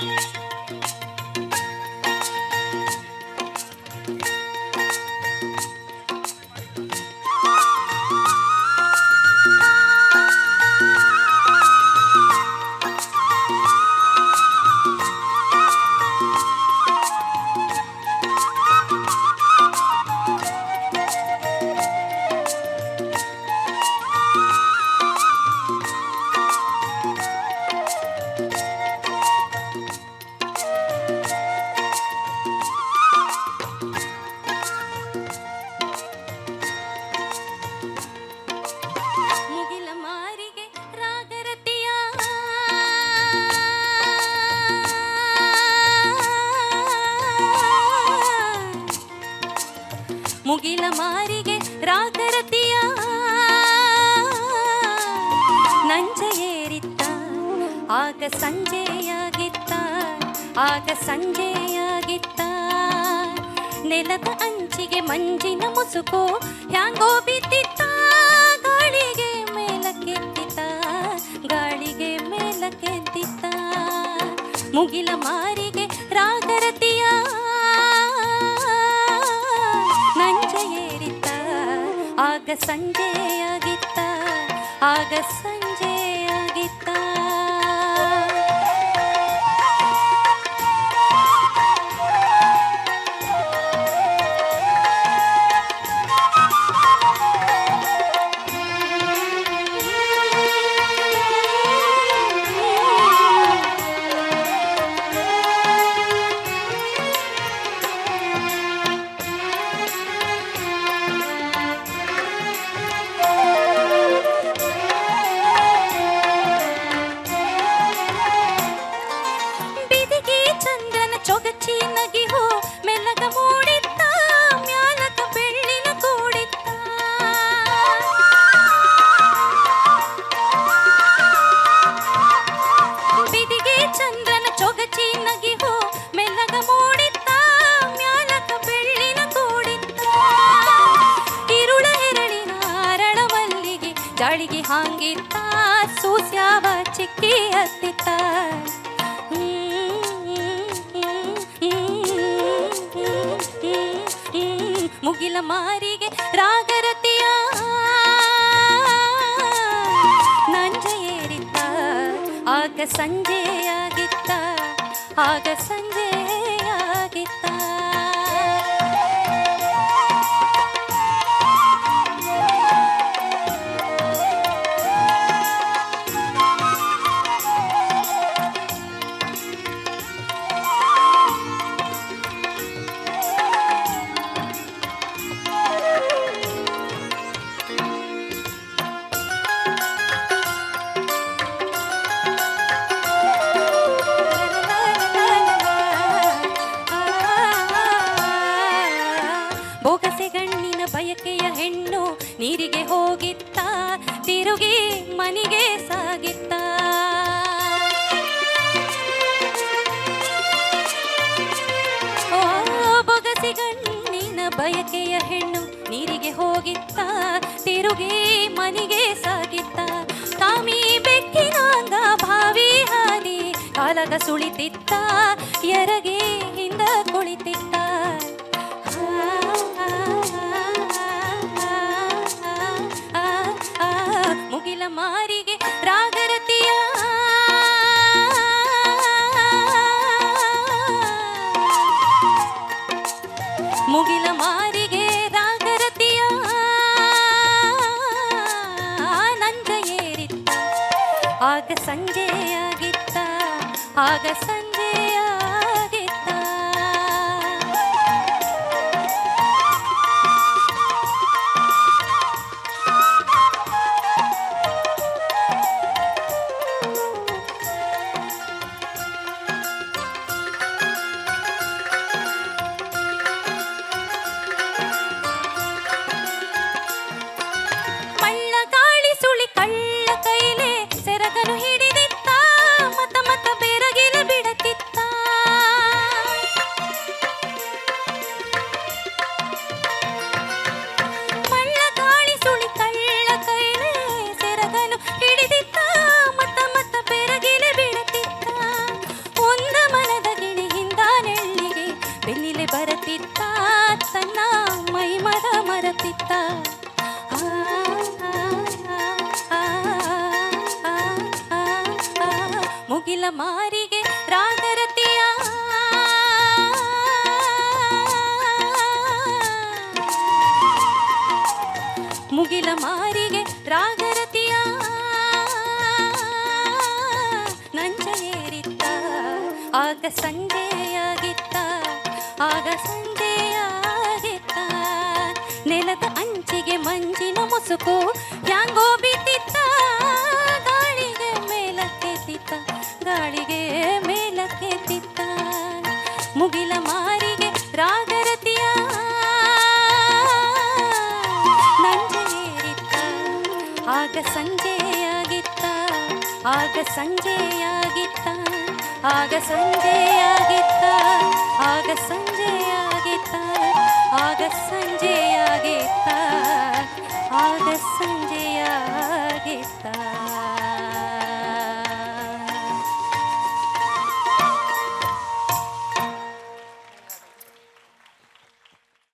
ಮುಗಿಲ ಮುಗಿಲ ಮಾರಿಗೆ ರಾಗರತಿಯ ನಂಜ ಏರಿತ್ತ, ಆಗ ಸಂಜೆಯಾಗಿತ್ತ ಆಗ ಸಂಜೆಯಾಗಿತ್ತ. ನೆಲದ ಅಂಚಿಗೆ ಮಂಜಿನ ಮುಸುಕು ಹ್ಯಾಂಗೋ ಬಿದ್ದಿತ್ತ, ಗಾಳಿಗೆ ಮೇಲಕ್ಕೆದ್ದಿತ್ತ ಗಾಳಿಗೆ ಮೇಲಕ್ಕೆದ್ದಿತ್ತ ಮುಗಿಲ ಮಾರಿಗೆ ಆಗ ಸಂಜೆಯಾಗಿತ್ತ. ಆಗ ಸಂಜೆಯಾಗಿತ್ತ ಜಾಳಿಗೆ ಹಾಂಗಿತ್ತ ಸೂಸ್ಯಾವ ಚಿಕ್ಕಿ ಹತ್ತಿತ್ತ. ಮುಗಿಲ ಮಾರಿಗೆ ರಾಗರತಿಯ ನಂಜ ಏರಿತ್ತ. ಆಗ ಸಂಜೆಯಾಗಿತ್ತ. ಆಗ ಸಂಜೆಯಾಗಿತ್ತ ಬೊಗಸೆ ಗಣ್ಣಿನ ಬಯಕೆಯ ಹೆಣ್ಣು ನೀರಿಗೆ ಹೋಗಿತ್ತ, ತಿರುಗಿ ಮನಿಗೆ ಸಾಗಿತ್ತ. ಬೊಗಸೆ ಗಣ್ಣಿನ ಬಯಕೆಯ ಹೆಣ್ಣು ನೀರಿಗೆ ಹೋಗಿತ್ತ, ತಿರುಗಿ ಮನಿಗೆ ಸಾಗಿತ್ತ. ತಾಮಿ ಬೆಕ್ಕಿನಾಂಗ ಭಾವಿ ಹಾದಿ ಕಾಲಗ ಸುಳಿತಿತ್ತ, ಎರಗೆ ಹಿಂದ ಕುಳಿತಿತ್ತ. ಮುಗಿಲ ಸಂಜೆಯಾಗಿತ್ತ ಆಗ ಸಂಜೆಯಾಗಿತ್ತ ಮುಗಿಲ ಮಾರಿಗೆ ರಾಗರತಿಯ ಮುಗಿಲ ಮಾರಿಗೆ ರಾಗರತಿಯ ನಂಜ ಏರಿತ್ತ ಆಗ ಸಂಜೆಯಾಗಿತ್ತ ಆಗ ಸಂಜೆಯಾಗಿತ್ತ, ನೆಲದ ಅಂಚಿಗೆ ಮಂಜಿನ ಮುಸುಕು ಆಗ ಸಂಜೆಯಾಗಿತ್ತ ಆಗ ಸಂಜೆಯಾಗಿತ್ತ ಆಗ ಸಂಜೆಯಾಗಿತ್ತ ಆಗ ಸಂಜೆಯಾಗಿತ್ತ ಆಗ ಸಂಜೆಯಾಗಿತ್ತ ಆಗ ಸಂಜೆಯಾಗಿತ್ತ.